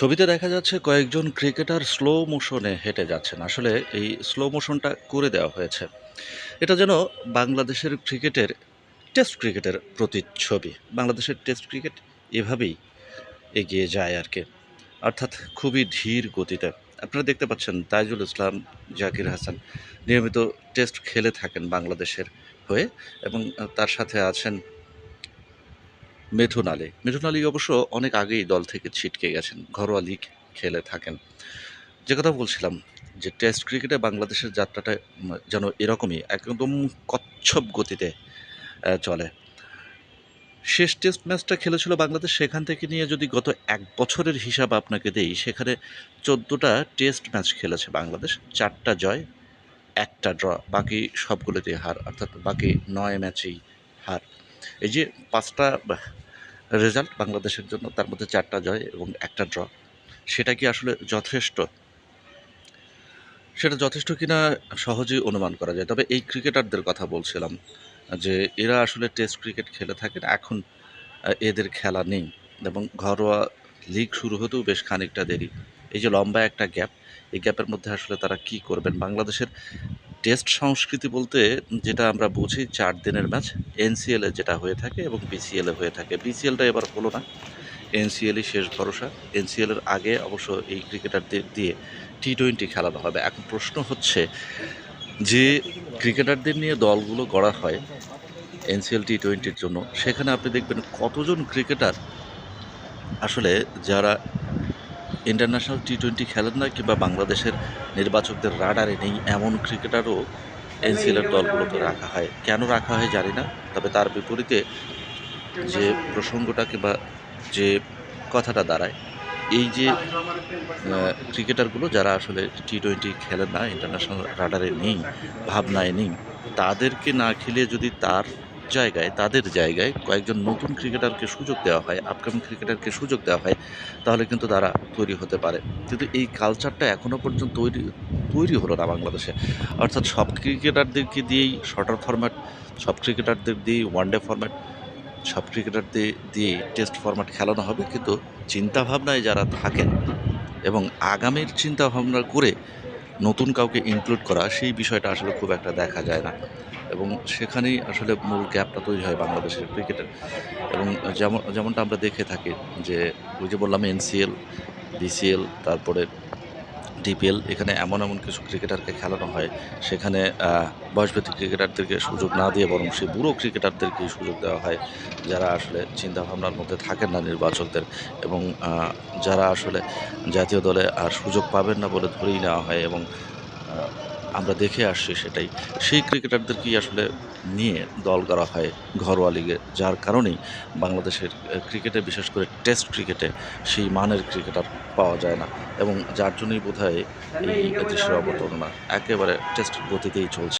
ছবিতে দেখা যাচ্ছে কয়েকজন ক্রিকেটার স্লো মোশনে হেঁটে যাচ্ছেন। আসলে এই স্লো মোশনটা করে দেওয়া হয়েছে। এটা যেন বাংলাদেশের ক্রিকেটের টেস্ট ক্রিকেটের প্রতিচ্ছবি। বাংলাদেশের টেস্ট ক্রিকেট এভাবেই এগিয়ে যায় আর কি। অর্থাৎ খুবই ধীর গতিতে। আপনারা দেখতে পাচ্ছেন তাইজুল ইসলাম, জাকির হাসান নিয়মিত টেস্ট খেলে থাকেন বাংলাদেশের হয়ে এবং তার সাথে আছেন মিঠুন আলী মিঠুন আলী অবশ্য অনেক আগেই দল থেকে ছিটকে গেছেন, ঘরোয়া লিগ খেলে থাকেন। যে কথা বলছিলাম, যে টেস্ট ক্রিকেটে বাংলাদেশের যাত্রাটা যেন এরকমই, একদম কচ্ছপ গতিতে চলে। শেষ টেস্ট ম্যাচটা খেলেছিল বাংলাদেশ, সেখান থেকে নিয়ে যদি গত এক বছরের হিসাব আপনাকে দেই, সেখানে চোদ্দোটা টেস্ট ম্যাচ খেলেছে বাংলাদেশ, চারটা জয়, একটা ড্র, বাকি সবগুলোতেই হার, অর্থাৎ বাকি নয় ম্যাচেই হার। এই যে পাঁচটা রেজাল্ট বাংলাদেশের জন্য তার মধ্যে চারটা জয় এবং একটা ড্র। সেটা কি আসলে যথেষ্ট? সেটা যথেষ্ট কিনা সহজেই অনুমান করা যায়। তবে এই ক্রিকেটারদের কথা বলছিলাম যে এরা আসলে টেস্ট ক্রিকেট খেলে থাকেন। এখন এদের খেলা নেই এবং ঘরোয়া লিগ শুরু হতেও বেশ খানিকটা দেরি। এই যে লম্বা একটা গ্যাপ, এই গ্যাপের মধ্যে আসলে তারা কি করবেন? বাংলাদেশের টেস্ট সংস্কৃতি বলতে যেটা আমরা বুঝি, চার দিনের ম্যাচ। এনসিএলে যেটা হয়ে থাকে এবং বিসিএলে হয়ে থাকে। বিসিএলটা এবার হলো না। এনসিএলই শেষ ভরসা। এনসিএলের আগে অবশ্য এই ক্রিকেটারদের দিয়ে টি টোয়েন্টি খেলানো হবে। এখন প্রশ্ন হচ্ছে যে ক্রিকেটারদের নিয়ে দলগুলো গড়া হয় এনসিএল টি টোয়েন্টির জন্য, সেখানে আপনি দেখবেন কতজন ক্রিকেটার আসলে যারা ইন্টারন্যাশনাল টি টোয়েন্টি খেলেন না কিংবা বাংলাদেশের নির্বাচকদের রাডারে নেই এমন ক্রিকেটারও এনসিএলের দলগুলোতে রাখা হয়। কেন রাখা হয় জানি না, তবে তার বিপরীতে যে প্রসঙ্গটা কিংবা যে কথাটা দাঁড়ায়, এই যে ক্রিকেটারগুলো যারা আসলে টি টোয়েন্টি খেলেন না ইন্টারন্যাশনাল রাডারে নেই, ভাবনায় নেই, তাদেরকে না খেলে যদি তার জায়গায়, তাদের জায়গায় কয়েকজন নতুন ক্রিকেটারকে সুযোগ দেওয়া হয় আপকামিং ক্রিকেটারকে সুযোগ দেওয়া হয়, তাহলে কিন্তু তারা তৈরি হতে পারে। কিন্তু এই কালচারটা এখনও পর্যন্ত তৈরি তৈরি হলো না বাংলাদেশে। অর্থাৎ সব ক্রিকেটারদেরকে দিয়েই শর্টার ফরম্যাট সব ক্রিকেটারদের দিয়েই ওয়ানডে ফরম্যাট সব ক্রিকেটারদের দিয়ে টেস্ট ফরম্যাট খেলানো হবে। কিন্তু চিন্তাভাবনায় যারা থাকেন এবং আগামীর চিন্তাভাবনা করে নতুন কাউকে ইনক্লুড করা, সেই বিষয়টা আসলে খুব একটা দেখা যায় না। এবং সেখানেই আসলে মূল গ্যাপটা তৈরি হয় বাংলাদেশের ক্রিকেটের। এবং যেমন, যেমনটা আমরা দেখে থাকি যে, ওই যে বললাম এনসিএল বিসিএল তারপরে ডিপিএল এখানে এমন এমন কিছু ক্রিকেটারকে খেলানো হয়। সেখানে বয়সভিত্তিক ক্রিকেটারদেরকে সুযোগ না দিয়ে বরং সেই বুড়ো ক্রিকেটারদেরকেই সুযোগ দেওয়া হয়। যারা আসলে চিন্তাভাবনার মধ্যে থাকেন না নির্বাচকদের এবং যারা আসলে জাতীয় দলে আর সুযোগ পাবেন না বলে ধরেই নেওয়া হয় এবং আমরা দেখে আসছি সেটাই। সেই ক্রিকেটারদেরকেই আসলে নিয়ে দল করা হয় ঘরোয়া লিগে? যার কারণেই বাংলাদেশের ক্রিকেটে, বিশেষ করে টেস্ট ক্রিকেটে সেই মানের ক্রিকেটার পাওয়া যায় না এবং যার জন্যই বোধ হয় এই দেশের অবতরণা একেবারে টেস্ট গতিতেই চলছে।